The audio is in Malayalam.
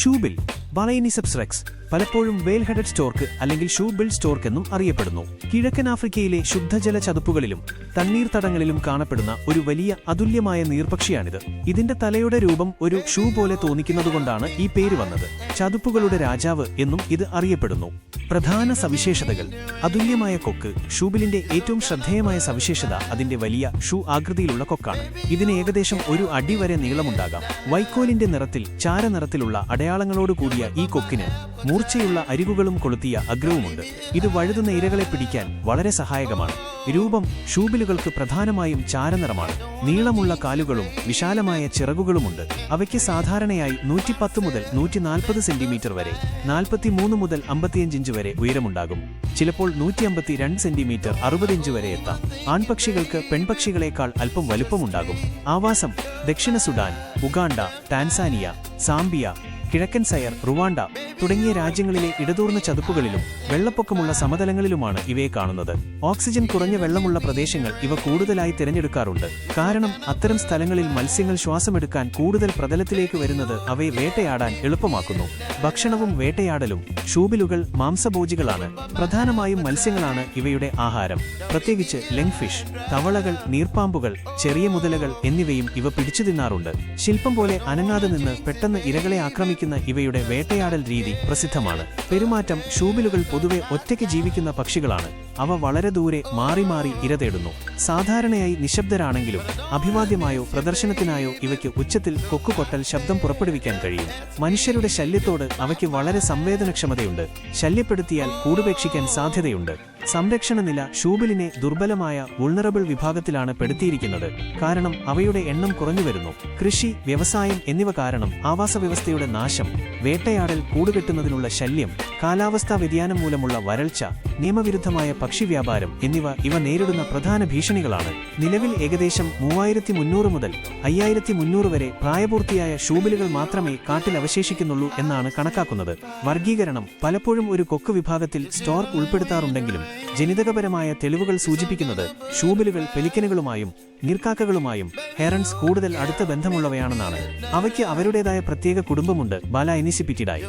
ഷൂബിൽ ബളൈനിസെപ്സ് റെക്സ് പലപ്പോഴും വെയിൽ ഹെഡഡ് സ്റ്റോർക്ക് അല്ലെങ്കിൽ ഷൂ ബിൽ സ്റ്റോർക്ക് എന്നും അറിയപ്പെടുന്നു. കിഴക്കൻ ആഫ്രിക്കയിലെ ശുദ്ധജല ചതുപ്പുകളിലും തണ്ണീർത്തടങ്ങളിലും കാണപ്പെടുന്ന ഒരു വലിയ അതുല്യമായ നീർപക്ഷിയാണിത് ഇതിന്റെ തലയുടെ രൂപം ഒരു ഷൂ പോലെ തോന്നിക്കുന്നതുകൊണ്ടാണ് ഈ പേര് വന്നത്. ചതുപ്പുകളുടെ രാജാവ് എന്നും ഇത് അറിയപ്പെടുന്നു. പ്രധാന സവിശേഷതകൾ. അതുല്യമായ കൊക്ക് ഷൂബിലിന്റെ ഏറ്റവും ശ്രദ്ധേയമായ സവിശേഷത അതിന്റെ വലിയ ഷൂ ആകൃതിയിലുള്ള കൊക്കാണ്. ഇതിന് ഏകദേശം ഒരു അടി വരെ നീളമുണ്ടാകാം. വൈക്കോലിന്റെ നിറത്തിൽ ചാരനിറത്തിലുള്ള അടയാളങ്ങളോട് കൂടിയ ഈ കൊക്കിന് മൂർച്ചയുള്ള അരികുകളും കൊളുത്തിയ അഗ്രവുമുണ്ട്. ഇത് വഴുതുന്ന ഇരകളെ പിടിക്കാൻ വളരെ സഹായകമാണ്. രൂപം ഷൂബിലുകൾക്ക് പ്രധാനമായും ചാരനിറമാണ്. നീളമുള്ള കാലുകളും വിശാലമായ ചിറകുകളുമുണ്ട്. അവയ്ക്ക് സാധാരണയായി നൂറ്റിപ്പത്ത് മുതൽ നൂറ്റിനാൽപ്പത് സെന്റിമീറ്റർ വരെ നാൽപ്പത്തിമൂന്ന് മുതൽ അമ്പത്തിയഞ്ച് ഇഞ്ച് വരെ ഉയരമുണ്ടാകും. ചിലപ്പോൾ നൂറ്റി അമ്പത്തി രണ്ട് സെന്റിമീറ്റർ അറുപത് ഇഞ്ച് വരെ എത്താം. ആൺപക്ഷികൾക്ക് പെൺപക്ഷികളെക്കാൾ അല്പം വലുപ്പമുണ്ടാകും. ആവാസം ദക്ഷിണ സുഡാൻ ഉഗാണ്ട ടാൻസാനിയ സാംബിയ കിഴക്കൻ സയർ റുവാണ്ട തുടങ്ങിയ രാജ്യങ്ങളിലെ ഇടതൂർന്ന ചതുപ്പുകളിലും വെള്ളപ്പൊക്കമുള്ള സമതലങ്ങളിലുമാണ് ഇവയെ കാണുന്നത്. ഓക്സിജൻ കുറഞ്ഞ വെള്ളമുള്ള പ്രദേശങ്ങൾ ഇവ കൂടുതലായി തിരഞ്ഞെടുക്കാറുണ്ട്. കാരണം അത്തരം സ്ഥലങ്ങളിൽ മത്സ്യങ്ങൾ ശ്വാസമെടുക്കാൻ കൂടുതൽ പ്രതലത്തിലേക്ക് വരുന്നത് അവയെ വേട്ടയാടാൻ എളുപ്പമാക്കുന്നു. ഭക്ഷണവും വേട്ടയാടലും ഷൂബിലുകൾ മാംസഭോജികളാണ് പ്രധാനമായും മത്സ്യങ്ങളാണ് ഇവയുടെ ആഹാരം. പ്രത്യേകിച്ച് ലെങ് ഫിഷ് തവളകൾ നീർപ്പാമ്പുകൾ ചെറിയ മുതലകൾ എന്നിവയും ഇവ പിടിച്ചു തിന്നാറുണ്ട് ശില്പം പോലെ അനങ്ങാതെ നിന്ന് പെട്ടെന്ന് ഇരകളെ ആക്രമിക്കുന്ന ഇവയുടെ വേട്ടയാടൽ രീതി പ്രസിദ്ധമാണ്. പെരുമാറ്റം ഷൂബിലുകൾ പൊതുവെ ഒറ്റയ്ക്ക് ജീവിക്കുന്ന പക്ഷികളാണ്. അവ വളരെ ദൂരെ മാറി മാറി ഇരതേടുന്നു സാധാരണയായി നിശബ്ദരാണെങ്കിലും അഭിവാദ്യമായോ പ്രദർശനത്തിനായോ ഇവയ്ക്ക് ഉച്ചത്തിൽ കൊക്കുകൊട്ടൽ ശബ്ദം പുറപ്പെടുവിക്കാൻ കഴിയും. മനുഷ്യരുടെ ശല്യത്തോട് അവയ്ക്ക് വളരെ സംവേദനക്ഷമതയുണ്ട്. ശല്യപ്പെടുത്തിയാൽ കൂടുപേക്ഷിക്കാൻ സാധ്യതയുണ്ട്. സംരക്ഷണ നില ഷൂബിലിനെ ദുർബലമായ വുൾണറബിൾ വിഭാഗത്തിലാണ് പെടുത്തിയിരിക്കുന്നത്. കാരണം അവയുടെ എണ്ണം കുറഞ്ഞു വരുന്നു കൃഷി വ്യവസായം എന്നിവ കാരണം ആവാസവ്യവസ്ഥയുടെ നാശം വേട്ടയാടൽ കൂടുകെട്ടുന്നതിനുള്ള ശല്യം കാലാവസ്ഥാ വ്യതിയാനം മൂലമുള്ള വരൾച്ച നിയമവിരുദ്ധമായ പക്ഷി വ്യാപാരം എന്നിവ ഇവ നേരിടുന്ന പ്രധാന ഭീഷണികളാണ്. നിലവിൽ ഏകദേശം മൂവായിരത്തി മുന്നൂറ് മുതൽ അയ്യായിരത്തി മുന്നൂറ് വരെ പ്രായപൂർത്തിയായ ഷൂബിലുകൾ മാത്രമേ കാട്ടിൽ അവശേഷിക്കുന്നുള്ളൂ എന്നാണ് കണക്കാക്കുന്നത്. വർഗീകരണം പലപ്പോഴും ഒരു കൊക്ക് വിഭാഗത്തിൽ സ്റ്റോർക്ക് ഉൾപ്പെടുത്താറുണ്ടെങ്കിലും ജനിതകപരമായ തെളിവുകൾ സൂചിപ്പിക്കുന്നത് ഷൂബിലുകൾ പെലിക്കനുകളുമായും നീർക്കാക്കകളുമായും ഹെറൺസ് കൂടുതൽ അടുത്ത ബന്ധമുള്ളവയാണെന്നാണ്. അവയ്ക്ക് അവരുടേതായ പ്രത്യേക കുടുംബമുണ്ട് ബാല ഇനിസിപ്പിറ്റിഡായി